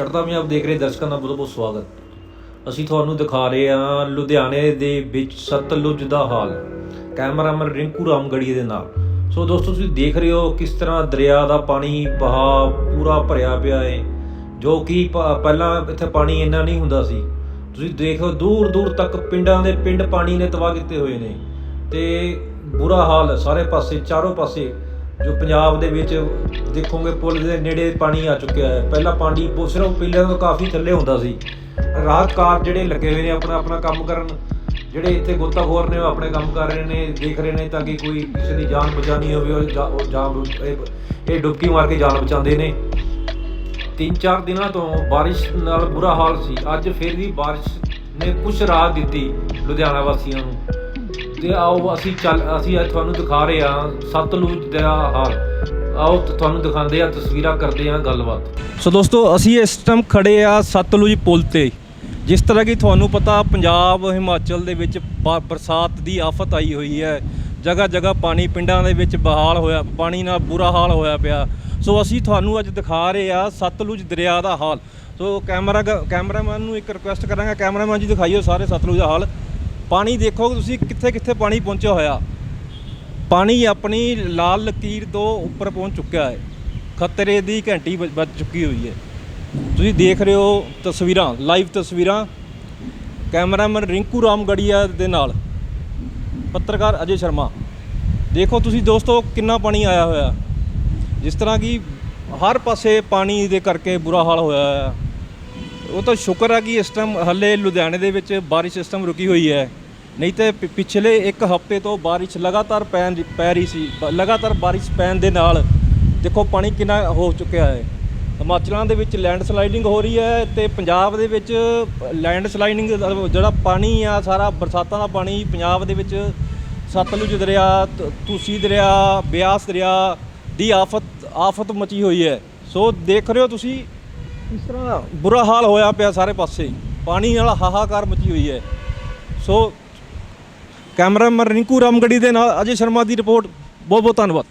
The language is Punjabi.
ਚੜ੍ਹਦਾ ਪੰਜਾਬ ਦੇਖ ਰਹੇ, ਦਰਸ਼ਕਾਂ ਦਾ ਬਹੁਤ ਬਹੁਤ ਸਵਾਗਤ। ਅਸੀਂ ਤੁਹਾਨੂੰ ਦਿਖਾ ਰਹੇ ਹਾਂ ਲੁਧਿਆਣੇ ਦੇ ਵਿੱਚ ਸਤਲੁਜ ਦਾ ਹਾਲ, ਕੈਮਰਾਮੈਨ ਰਿੰਕੂ ਰਾਮਗੜੀ ਦੇ ਨਾਲ। ਸੋ ਦੋਸਤੋ, ਤੁਸੀਂ ਦੇਖ ਰਹੇ ਹੋ ਕਿਸ ਤਰ੍ਹਾਂ ਦਰਿਆ ਦਾ ਪਾਣੀ ਬਹਾ ਪੂਰਾ ਭਰਿਆ ਪਿਆ ਹੈ, ਜੋ ਕਿ ਪਹਿਲਾਂ ਇੱਥੇ ਪਾਣੀ ਇੰਨਾ ਨਹੀਂ ਹੁੰਦਾ ਸੀ। ਤੁਸੀਂ ਦੇਖੋ ਦੂਰ ਦੂਰ ਤੱਕ ਪਿੰਡਾਂ ਦੇ ਪਿੰਡ ਪਾਣੀ ਨੇ ਤਬਾਹ ਕੀਤੇ ਹੋਏ ਨੇ। ਤੇ ਬੁਰਾ ਹਾਲ ਸਾਰੇ ਪਾਸੇ, ਚਾਰੋਂ ਪਾਸੇ ਜੋ ਪੰਜਾਬ ਦੇ ਵਿੱਚ ਦੇਖੋਗੇ ਪੁਲ ਦੇ ਨੇੜੇ ਪਾਣੀ ਆ ਚੁੱਕਿਆ ਹੈ। ਪਹਿਲਾਂ ਪਾਣੀ ਪੁ- ਸਿਰਫ ਪਹਿਲਾਂ ਤੋਂ ਕਾਫੀ ਥੱਲੇ ਹੁੰਦਾ ਸੀ। ਰਾਹਤ ਕਾਰ ਜਿਹੜੇ ਲੱਗੇ ਹੋਏ ਨੇ ਆਪਣਾ ਆਪਣਾ ਕੰਮ ਕਰਨ, ਜਿਹੜੇ ਇੱਥੇ ਗੋਤਾਖੋਰ ਨੇ ਉਹ ਆਪਣੇ ਕੰਮ ਕਰ ਰਹੇ ਨੇ, ਦੇਖ ਰਹੇ ਨੇ ਤਾਂ ਕਿ ਕੋਈ ਕਿਸੇ ਦੀ ਜਾਨ ਬਚਾਣੀ ਹੋਵੇ, ਉਹ ਜਾਨ ਇਹ- ਡੁਬਕੀ ਮਾਰ ਕੇ ਜਾਨ ਬਚਾਉਂਦੇ ਨੇ। ਤਿੰਨ ਚਾਰ ਦਿਨਾਂ ਤੋਂ ਬਾਰਿਸ਼ ਨਾਲ ਬੁਰਾ ਹਾਲ ਸੀ। ਅੱਜ ਫਿਰ ਵੀ ਬਾਰਿਸ਼ ਨੇ ਕੁਝ ਰਾਹਤ ਦਿੱਤੀ ਲੁਧਿਆਣਾ ਵਾਸੀਆਂ ਨੂੰ। ਤੇ ਆਓ ਅਸੀਂ ਚੱਲ, ਅਸੀਂ ਅੱਜ ਤੁਹਾਨੂੰ ਦਿਖਾ ਰਹੇ ਹਾਂ ਸਤਲੁਜ ਦਾ ਹਾਲ। ਆਓ ਤੁਹਾਨੂੰ ਦਿਖਾਉਂਦੇ ਆ ਤਸਵੀਰਾਂ ਕਰਦੇ ਆ ਗੱਲਬਾਤ। ਸੋ ਦੋਸਤੋ, ਅਸੀਂ ਇਸ ਟਾਈਮ ਖੜੇ ਆ ਸਤਲੁਜ ਪੁਲ ਤੇ। ਜਿਸ ਤਰ੍ਹਾਂ ਕਿ ਤੁਹਾਨੂੰ ਪਤਾ, ਪੰਜਾਬ, ਹਿਮਾਚਲ ਦੇ ਵਿੱਚ ਬਰਸਾਤ ਦੀ ਆਫਤ ਆਈ ਹੋਈ ਹੈ। ਜਗ੍ਹਾ ਜਗ੍ਹਾ ਪਾਣੀ ਪਿੰਡਾਂ ਦੇ ਵਿੱਚ ਬਹਾਲ ਹੋਇਆ, ਪਾਣੀ ਨਾਲ ਬੁਰਾ ਹਾਲ ਹੋਇਆ ਪਿਆ। ਸੋ ਅਸੀਂ ਤੁਹਾਨੂੰ ਅੱਜ ਦਿਖਾ ਰਹੇ ਆ ਸਤਲੁਜ ਦਰਿਆ ਦਾ ਹਾਲ। ਸੋ ਕੈਮਰਾ ਕੈਮਰਾਮੈਨ ਨੂੰ ਇੱਕ ਰਿਕੁਐਸਟ ਕਰਾਂਗਾ। ਕੈਮਰਾਮੈਨ ਜੀ, ਦਿਖਾਈਓ ਸਾਰੇ ਸਤਲੁਜ ਦਾ ਹਾਲ। ਪਾਣੀ ਦੇਖੋ ਤੁਸੀਂ ਕਿੱਥੇ ਕਿੱਥੇ ਪਾਣੀ ਪਹੁੰਚਿਆ ਹੋਇਆ। ਪਾਣੀ ਆਪਣੀ ਲਾਲ ਲਕੀਰ ਤੋਂ ਉੱਪਰ ਪਹੁੰਚ ਚੁੱਕਿਆ ਹੈ। ਖਤਰੇ ਦੀ ਘੰਟੀ ਵੱਜ ਵੱਜ ਚੁੱਕੀ ਹੋਈ ਹੈ। ਤੁਸੀਂ ਦੇਖ ਰਹੇ ਹੋ ਤਸਵੀਰਾਂ, ਲਾਈਵ ਤਸਵੀਰਾਂ। ਕੈਮਰਾਮੈਨ ਰਿੰਕੂ ਰਾਮਗੜੀਆ ਦੇ ਨਾਲ ਪੱਤਰਕਾਰ ਅਜੇ ਸ਼ਰਮਾ। ਦੇਖੋ ਤੁਸੀਂ ਦੋਸਤੋ ਕਿੰਨਾ ਪਾਣੀ ਆਇਆ ਹੋਇਆ। ਜਿਸ ਤਰ੍ਹਾਂ ਕਿ ਹਰ ਪਾਸੇ ਪਾਣੀ ਦੇ ਕਰਕੇ ਬੁਰਾ ਹਾਲ ਹੋਇਆ ਹੈ ਉਹ ਤਾਂ ਸ਼ੁਕਰ ਹੈ ਕਿ ਇਸ ਟਾਈਮ ਹੱਲੇ ਲੁਧਿਆਣੇ ਦੇ ਵਿੱਚ ਬਾਰਿਸ਼ ਸਿਸਟਮ ਰੁਕੀ ਹੋਈ ਹੈ। ਨਹੀਂ ਤੇ ਪਿਛਲੇ ਇੱਕ ਹਫ਼ਤੇ ਤੋਂ ਬਾਰਿਸ਼ ਲਗਾਤਾਰ ਪੈਣ ਪੈ ਰਹੀ ਸੀ। ਲਗਾਤਾਰ ਬਾਰਿਸ਼ ਪੈਣ ਦੇ ਨਾਲ ਦੇਖੋ ਪਾਣੀ ਕਿੰਨਾ ਹੋ ਚੁੱਕਿਆ ਹੈ। ਹਿਮਾਚਲਾਂ ਦੇ ਵਿੱਚ ਲੈਂਡ ਸਲਾਈਡਿੰਗ ਹੋ ਰਹੀ ਹੈ ਤੇ ਪੰਜਾਬ ਦੇ ਵਿੱਚ ਲੈਂਡ ਸਲਾਈਡਿੰਗ ਜਿਹੜਾ ਪਾਣੀ ਆ, ਸਾਰਾ ਬਰਸਾਤਾਂ ਦਾ ਪਾਣੀ ਪੰਜਾਬ ਦੇ ਵਿੱਚ ਸਤਲੁਜ ਦਰਿਆ, ਤ- ਤੁਸੀ ਦਰਿਆ, ਬਿਆਸ ਦਰਿਆ ਦੀ ਆਫਤ ਆਫਤ ਮਚੀ ਹੋਈ ਹੈ। ਸੋ ਦੇਖ ਰਹੇ ਹੋ ਤੁਸੀਂ ਇਸ ਤਰ੍ਹਾਂ ਬੁਰਾ ਹਾਲ ਹੋਇਆ ਪਿਆ ਸਾਰੇ ਪਾਸੇ ਪਾਣੀ ਨਾਲ ਹਾਹਾਕਾਰ ਮਚੀ ਹੋਈ ਹੈ। ਸੋ, ਕੈਮਰਾਮੈਨ ਰਿੰਕੂ ਰਾਮਗੜੀ ਦੇ ਨਾਲ ਅਜੇ ਸ਼ਰਮਾ ਦੀ ਰਿਪੋਰਟ। ਬਹੁਤ ਬਹੁਤ ਧੰਨਵਾਦ।